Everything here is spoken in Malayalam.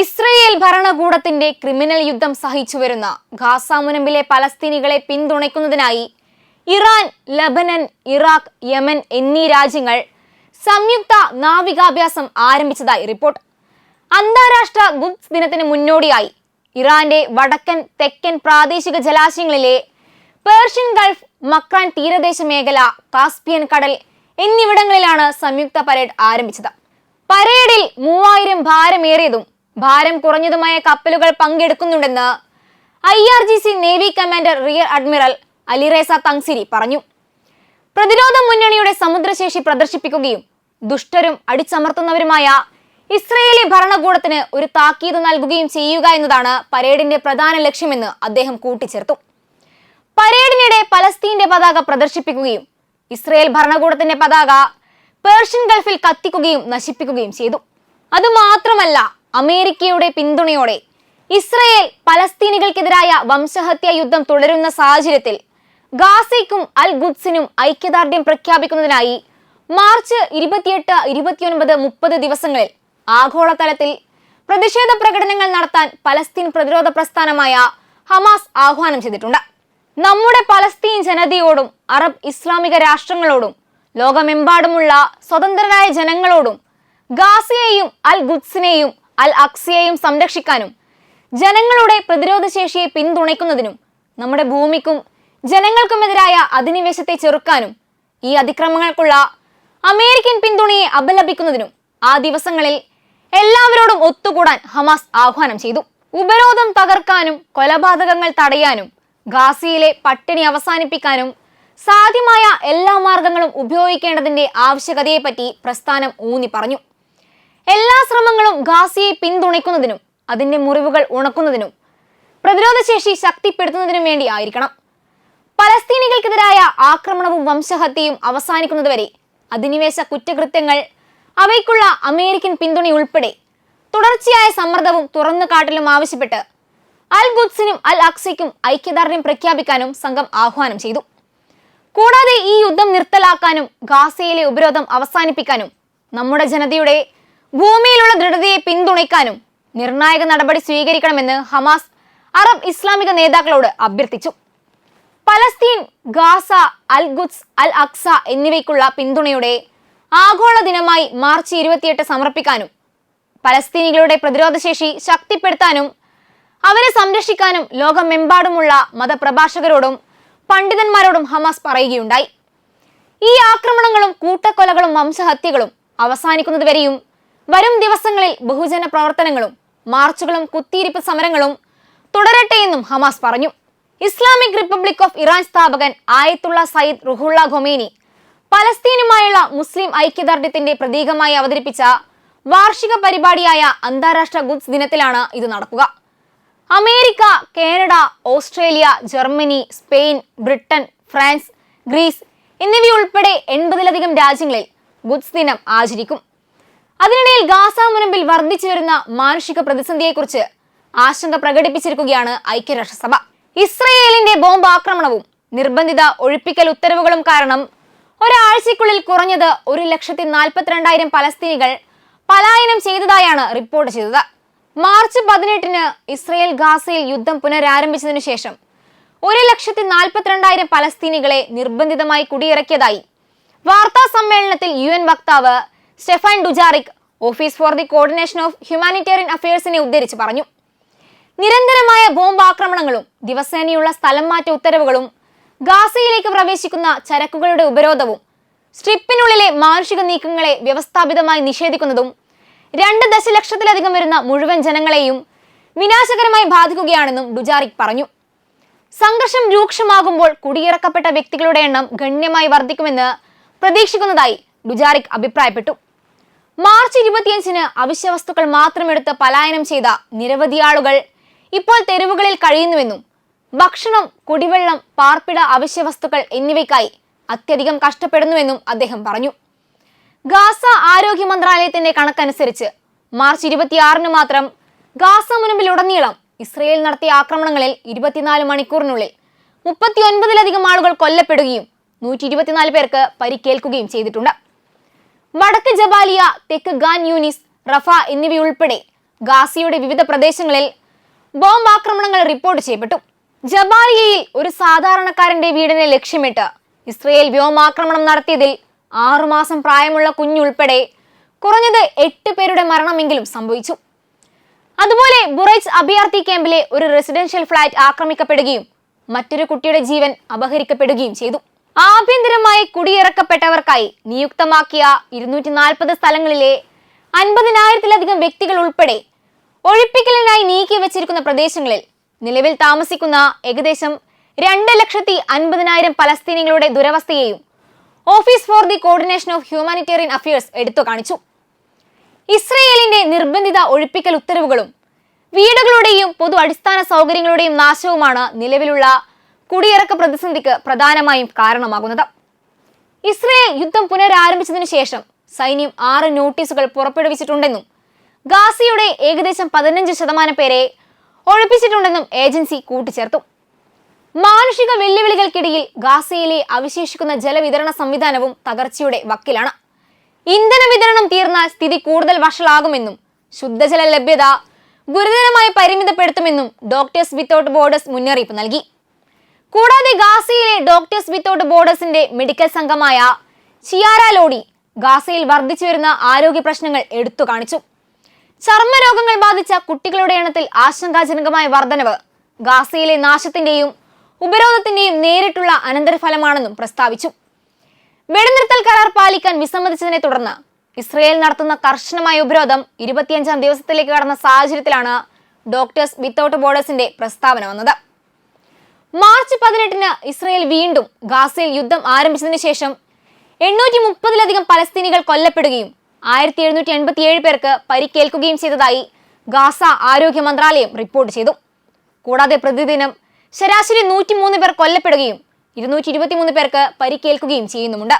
ഇസ്രയേൽ ഭരണകൂടത്തിന്റെ ക്രിമിനൽ യുദ്ധം സഹിച്ചു വരുന്ന ഗാസ മുനമ്പിലെ പലസ്തീനികളെ പിന്തുണയ്ക്കുന്നതിനായി ഇറാൻ ലബനൻ ഇറാഖ് യമൻ എന്നീ രാജ്യങ്ങൾ സംയുക്ത നാവികാഭ്യാസം ആരംഭിച്ചതായി റിപ്പോർട്ട്. അന്താരാഷ്ട്ര ഗുഡ്സ് ദിനത്തിന് മുന്നോടിയായി ഇറാന്റെ വടക്കൻ തെക്കൻ പ്രാദേശിക ജലാശയങ്ങളിലെ പേർഷ്യൻ ഗൾഫ് മക്രാൻ തീരദേശ മേഖല കാസ്പിയൻ കടൽ എന്നിവിടങ്ങളിലാണ് സംയുക്ത പരേഡ് ആരംഭിച്ചത്. പരേഡിൽ മൂവായിരം ഭാരമേറിയതും ഭാരം കുറഞ്ഞതുമായ കപ്പലുകൾ പങ്കെടുക്കുന്നുണ്ടെന്ന് I R G C navy commander rear admiral Alireza Tangsiri പറഞ്ഞു. പ്രതിരോധ മുന്നണിയുടെ സമുദ്രശേഷി പ്രദർശിപ്പിക്കുകയും ദുഷ്ടരും അടിച്ചമർത്തുന്നവരുമായ ഇസ്രയേലി ഭരണകൂടത്തിന് ഒരു താക്കീത് നൽകുകയും ചെയ്യുക എന്നതാണ് പരേഡിന്റെ പ്രധാന ലക്ഷ്യമെന്ന് അദ്ദേഹം കൂട്ടിച്ചേർത്തു. പരേഡിനിടെ പലസ്തീന്റെ പതാക പ്രദർശിപ്പിക്കുകയും ഇസ്രയേൽ ഭരണകൂടത്തിന്റെ പതാക പേർഷ്യൻ ഗൾഫിൽ കത്തിക്കുകയും നശിപ്പിക്കുകയും ചെയ്തു. അതുമാത്രമല്ല അമേരിക്കയുടെ പിന്തുണയോടെ ഇസ്രയേൽ പലസ്തീനികൾക്കെതിരായ വംശഹത്യാ യുദ്ധം തുടരുന്ന സാഹചര്യത്തിൽ ഗാസയ്ക്കും അൽ ഗുബ്സിനും ഐക്യദാർഢ്യം പ്രഖ്യാപിക്കുന്നതിനായി മാർച്ച് ഇരുപത്തിയെട്ട് ഇരുപത്തിയൊൻപത് മുപ്പത് ദിവസങ്ങളിൽ ആഗോളതലത്തിൽ പ്രതിഷേധ പ്രകടനങ്ങൾ നടത്താൻ പലസ്തീൻ പ്രതിരോധ പ്രസ്ഥാനമായ ഹമാസ് ആഹ്വാനം ചെയ്തിട്ടുണ്ട്. നമ്മുടെ പലസ്തീൻ ജനതയോടും അറബ് ഇസ്ലാമിക രാഷ്ട്രങ്ങളോടും ലോകമെമ്പാടുമുള്ള സ്വതന്ത്രരായ ജനങ്ങളോടും ഗാസയെയും അൽ ഗുദ്സിനെയും അൽ അക്സിയെയും സംരക്ഷിക്കാനും ജനങ്ങളുടെ പ്രതിരോധശേഷിയെ പിന്തുണയ്ക്കുന്നതിനും നമ്മുടെ ഭൂമിക്കും ജനങ്ങൾക്കുമെതിരായ അധിനിവേശത്തെ ചെറുക്കാനും ഈ അതിക്രമങ്ങൾക്കുള്ള അമേരിക്കൻ പിന്തുണയെ അപലപിക്കുന്നതിനും ആ ദിവസങ്ങളിൽ എല്ലാവരോടും ഒത്തുകൂടാൻ ഹമാസ് ആഹ്വാനം ചെയ്തു. ഉപരോധം തകർക്കാനും കൊലപാതകങ്ങൾ തടയാനും ഗാസിയിലെ പട്ടിണി അവസാനിപ്പിക്കാനും സാധ്യമായ എല്ലാ മാർഗങ്ങളും ഉപയോഗിക്കേണ്ടതിന്റെ ആവശ്യകതയെപ്പറ്റി പ്രസ്ഥാനം ഊന്നി പറഞ്ഞു എല്ലാ ശ്രമങ്ങളും ഗാസിയെ പിന്തുണയ്ക്കുന്നതിനും അതിന്റെ മുറിവുകൾ ഉണക്കുന്നതിനും പ്രതിരോധശേഷി ശക്തിപ്പെടുത്തുന്നതിനും വേണ്ടി ആയിരിക്കണം. പലസ്തീനികൾക്കെതിരായ ആക്രമണവും വംശഹത്യയും അവസാനിക്കുന്നതുവരെ അധിനിവേശ കുറ്റകൃത്യങ്ങൾ അവയ്ക്കുള്ള അമേരിക്കൻ പിന്തുണയുൾപ്പെടെ തുടർച്ചയായ സമ്മർദ്ദവും തുറന്നു കാട്ടലും ആവശ്യപ്പെട്ട് അൽ ഗുദ്സിനും അൽ അക്സയ്ക്കും ഐക്യദാർഢ്യം പ്രഖ്യാപിക്കാനും സംഘം ആഹ്വാനം ചെയ്തു. കൂടാതെ ഈ യുദ്ധം നിർത്തലാക്കാനും ഗാസയിലെ ഉപരോധം അവസാനിപ്പിക്കാനും നമ്മുടെ ജനതയുടെ ഭൂമിയിലുള്ള ദൃഢതയെ പിന്തുണയ്ക്കാനും നിർണായക നടപടി സ്വീകരിക്കണമെന്ന് ഹമാസ് അറബ് ഇസ്ലാമിക നേതാക്കളോട് അഭ്യർത്ഥിച്ചു. Palestine Gaza al Quds al Aqsa എന്നിവയ്ക്കുള്ള പിന്തുണയുടെ ആഗോള ദിനമായി മാർച്ച് ഇരുപത്തിയെട്ട് സമർപ്പിക്കാനും പലസ്തീനികളുടെ പ്രതിരോധശേഷി ശക്തിപ്പെടുത്താനും അവരെ സംരക്ഷിക്കാനും ലോകമെമ്പാടുമുള്ള മതപ്രഭാഷകരോടും പണ്ഡിതന്മാരോടും ഹമാസ് പറയുകയുണ്ടായി. ഈ ആക്രമണങ്ങളും കൂട്ടക്കൊലകളും വംശഹത്യകളും അവസാനിക്കുന്നതുവരെയും വരും ദിവസങ്ങളിൽ ബഹുജന പ്രവർത്തനങ്ങളും മാർച്ചുകളും കുത്തിയിരിപ്പ് സമരങ്ങളും തുടരട്ടെ എന്നും ഹമാസ് പറഞ്ഞു. ഇസ്ലാമിക് റിപ്പബ്ലിക് ഓഫ് ഇറാൻ സ്ഥാപകൻ ആയത്തുള്ള സയ്യിദ് റുഹുള്ള ഖൊമേനി പലസ്തീനുമായുള്ള മുസ്ലിം ഐക്യദാർഢ്യത്തിന്റെ പ്രതീകമായി അവതരിപ്പിച്ച വാർഷിക പരിപാടിയായ അന്താരാഷ്ട്ര ഗുഡ്സ് ദിനത്തിലാണ് ഇത് നടക്കുക. America Canada Australia Germany Spain Britain France Greece എന്നിവയുൾപ്പെടെ എൺപതിലധികം രാജ്യങ്ങളിൽ ഗുഡ്സ് ദിനം ആചരിക്കും. അതിനിടയിൽ ഗാസ മുനമ്പിൽ വർദ്ധിച്ചു വരുന്ന മാനുഷിക പ്രതിസന്ധിയെക്കുറിച്ച് ആശങ്ക പ്രകടിപ്പിച്ചിരിക്കുകയാണ് ഐക്യരാഷ്ട്രസഭ. ഇസ്രയേലിന്റെ ബോംബ് ആക്രമണവും നിർബന്ധിത ഒഴിപ്പിക്കൽ ഉത്തരവുകളും കാരണം ഒരാഴ്ചയ്ക്കുള്ളിൽ കുറഞ്ഞത് ഒരു ലക്ഷത്തി നാൽപ്പത്തിരണ്ടായിരം പലസ്തീനികൾ പലായനം ചെയ്തതായാണ് റിപ്പോർട്ട് ചെയ്തത്. മാർച്ച് പതിനെട്ടിന് ഇസ്രയേൽ ഗാസയിൽ യുദ്ധം പുനരാരംഭിച്ചതിനു ശേഷം ഒരു ലക്ഷത്തി നാൽപ്പത്തിരണ്ടായിരം പലസ്തീനികളെ നിർബന്ധിതമായി കുടിയിറക്കിയതായി. വാർത്താ സമ്മേളനത്തിൽ യു വക്താവ് Stephane Dujarric Office for the Coordination of Humanitarian അഫയേഴ്സിനെ ഉദ്ധരിച്ച് പറഞ്ഞു. നിരന്തരമായ ബോംബ് ആക്രമണങ്ങളും ദിവസേനയുള്ള സ്ഥലം മാറ്റ ഉത്തരവുകളും ഗാസയിലേക്ക് പ്രവേശിക്കുന്ന ചരക്കുകളുടെ ഉപരോധവും സ്ട്രിപ്പിനുള്ളിലെ മാനുഷിക നീക്കങ്ങളെ വ്യവസ്ഥാപിതമായി നിഷേധിക്കുന്നതും രണ്ട് ദശലക്ഷത്തിലധികം വരുന്ന മുഴുവൻ ജനങ്ങളെയും വിനാശകരമായി ബാധിക്കുകയാണെന്നും ഡുജാറിക് പറഞ്ഞു. സംഘർഷം രൂക്ഷമാകുമ്പോൾ കുടിയിറക്കപ്പെട്ട വ്യക്തികളുടെ എണ്ണം ഗണ്യമായി വർദ്ധിക്കുമെന്ന് പ്രതീക്ഷിക്കുന്നതായി ഡുജാറിക് അഭിപ്രായപ്പെട്ടു. മാർച്ച് ഇരുപത്തിയഞ്ചിന് അവശ്യവസ്തുക്കൾ മാത്രം മാത്രമെടുത്ത് പലായനം ചെയ്ത നിരവധി ആളുകൾ ഇപ്പോൾ തെരുവുകളിൽ കഴിയുന്നുവെന്നും ഭക്ഷണം കുടിവെള്ളം പാർപ്പിട അവശ്യ വസ്തുക്കൾ എന്നിവയ്ക്കായി അത്യധികം കഷ്ടപ്പെടുന്നുവെന്നും അദ്ദേഹം പറഞ്ഞു. ഗാസ ആരോഗ്യ മന്ത്രാലയത്തിന്റെ കണക്കനുസരിച്ച് മാർച്ച് ഇരുപത്തിയാറിന് മാത്രം ഗാസ മുനമ്പിലുടനീളം ഇസ്രയേൽ നടത്തിയ ആക്രമണങ്ങളിൽ ഇരുപത്തിനാല് മണിക്കൂറിനുള്ളിൽ മുപ്പത്തിയൊൻപതിലധികം ആളുകൾ കൊല്ലപ്പെടുകയും നൂറ്റി ഇരുപത്തിനാല് പേർക്ക് പരിക്കേൽക്കുകയും ചെയ്തിട്ടുണ്ട്. വടക്ക് ജബാലിയ തെക്ക് ഗാൻ യൂനിസ് റഫ എന്നിവയുൾപ്പെടെ ഗാസിയുടെ വിവിധ പ്രദേശങ്ങളിൽ ബോംബ് ആക്രമണങ്ങൾ റിപ്പോർട്ട് ചെയ്യപ്പെട്ടു. ജബാലിയയിൽ ഒരു സാധാരണക്കാരന്റെ വീടിനെ ലക്ഷ്യമിട്ട് ഇസ്രയേൽ വ്യോമാക്രമണം നടത്തിയതിൽ ആറുമാസം പ്രായമുള്ള കുഞ്ഞുൾപ്പെടെ കുറഞ്ഞത് എട്ട് പേരുടെ മരണമെങ്കിലും സംഭവിച്ചു. അതുപോലെ ബുറൈസ് അഭയാർത്ഥി ക്യാമ്പിലെ ഒരു റെസിഡൻഷ്യൽ ഫ്ളാറ്റ് ആക്രമിക്കപ്പെടുകയും മറ്റൊരു കുട്ടിയുടെ ജീവൻ അപഹരിക്കപ്പെടുകയും ചെയ്തു. ആഭ്യന്തരമായി കുടിയിറക്കപ്പെട്ടവർക്കായി നിയുക്തമാക്കിയ ഇരുന്നൂറ്റി നാൽപ്പത് സ്ഥലങ്ങളിലെ അൻപതിനായിരത്തിലധികം വ്യക്തികൾ ഉൾപ്പെടെ ഒഴിപ്പിക്കലിനായി നീക്കി വച്ചിരിക്കുന്ന പ്രദേശങ്ങളിൽ നിലവിൽ താമസിക്കുന്ന ഏകദേശം രണ്ട് ലക്ഷത്തി അൻപതിനായിരം പലസ്തീനികളുടെ ദുരവസ്ഥയെയും Office for the Coordination of Humanitarian Affairs എടുത്തു കാണിച്ചു. ഇസ്രയേലിന്റെ നിർബന്ധിത ഒഴിപ്പിക്കൽ ഉത്തരവുകളും വീടുകളുടെയും പൊതു അടിസ്ഥാന സൗകര്യങ്ങളുടെയും നാശവുമാണ് നിലവിലുള്ള കുടിയിറക്ക പ്രതിസന്ധിക്ക് പ്രധാനമായും കാരണമാകുന്നത്. ഇസ്രയേൽ യുദ്ധം പുനരാരംഭിച്ചതിനു ശേഷം സൈന്യം ആറ് നോട്ടീസുകൾ പുറപ്പെടുവിച്ചിട്ടുണ്ടെന്നും ഗാസിയുടെ ഏകദേശം പതിനഞ്ച് ശതമാനം പേരെ ഒഴിപ്പിച്ചിട്ടുണ്ടെന്നും ഏജൻസി കൂട്ടിച്ചേർത്തു. മാനുഷിക വെല്ലുവിളികൾക്കിടയിൽ ഗാസയിലെ അവശേഷിക്കുന്ന ജലവിതരണ സംവിധാനവും തകർച്ചയുടെ വക്കിലാണ്. ഇന്ധന വിതരണം തീർന്നാൽ സ്ഥിതി കൂടുതൽ വഷളാകുമെന്നും ശുദ്ധജല ലഭ്യത ഗുരുതരമായി പരിമിതപ്പെടുത്തുമെന്നും ഡോക്ടേഴ്സ് വിത്തൌട്ട് ബോർഡേഴ്സ് മുന്നറിയിപ്പ് നൽകി. കൂടാതെ ഗാസയിലെ ഡോക്ടേഴ്സ് വിത്തൌട്ട് ബോർഡേഴ്സിന്റെ മെഡിക്കൽ സംഘമായ ചിയാര ലോഡി ഗാസയിൽ വർദ്ധിച്ചു വരുന്ന ആരോഗ്യ പ്രശ്നങ്ങൾ എടുത്തു കാണിച്ചു. ചർമ്മരോഗങ്ങൾ ബാധിച്ച കുട്ടികളുടെ എണ്ണത്തിൽ ആശങ്കാജനകമായ വർധനവ് ഗാസയിലെ നാശത്തിന്റെയും ഉപരോധത്തിന്റെയും നേരിട്ടുള്ള അനന്തരഫലമാണെന്നും പ്രസ്താവിച്ചു. വെടിനിർത്തൽ കരാർ പാലിക്കാൻ വിസമ്മതിച്ചതിനെ തുടർന്ന് ഇസ്രയേൽ നടത്തുന്ന കർശനമായ ഉപരോധം ഇരുപത്തിയഞ്ചാം ദിവസത്തിലേക്ക് കടന്ന സാഹചര്യത്തിലാണ് ഡോക്ടേഴ്സ് വിത്തൌട്ട് ബോർഡേഴ്സിന്റെ പ്രസ്താവന വന്നത്. മാർച്ച് പതിനെട്ടിന് ഇസ്രയേൽ വീണ്ടും ഗാസയിൽ യുദ്ധം ആരംഭിച്ചതിന് ശേഷം എണ്ണൂറ്റി മുപ്പതിലധികം പലസ്തീനികൾ കൊല്ലപ്പെടുകയും ആയിരത്തി എഴുന്നൂറ്റി എൺപത്തി ഏഴ് പേർക്ക് പരിക്കേൽക്കുകയും ചെയ്തതായി ഗാസ ആരോഗ്യ മന്ത്രാലയം റിപ്പോർട്ട് ചെയ്തു. കൂടാതെ പ്രതിദിനം ശരാശരി നൂറ്റിമൂന്ന് പേർ കൊല്ലപ്പെടുകയും ഇരുന്നൂറ്റി ഇരുപത്തിമൂന്ന് പേർക്ക് പരിക്കേൽക്കുകയും ചെയ്യുന്നുമുണ്ട്.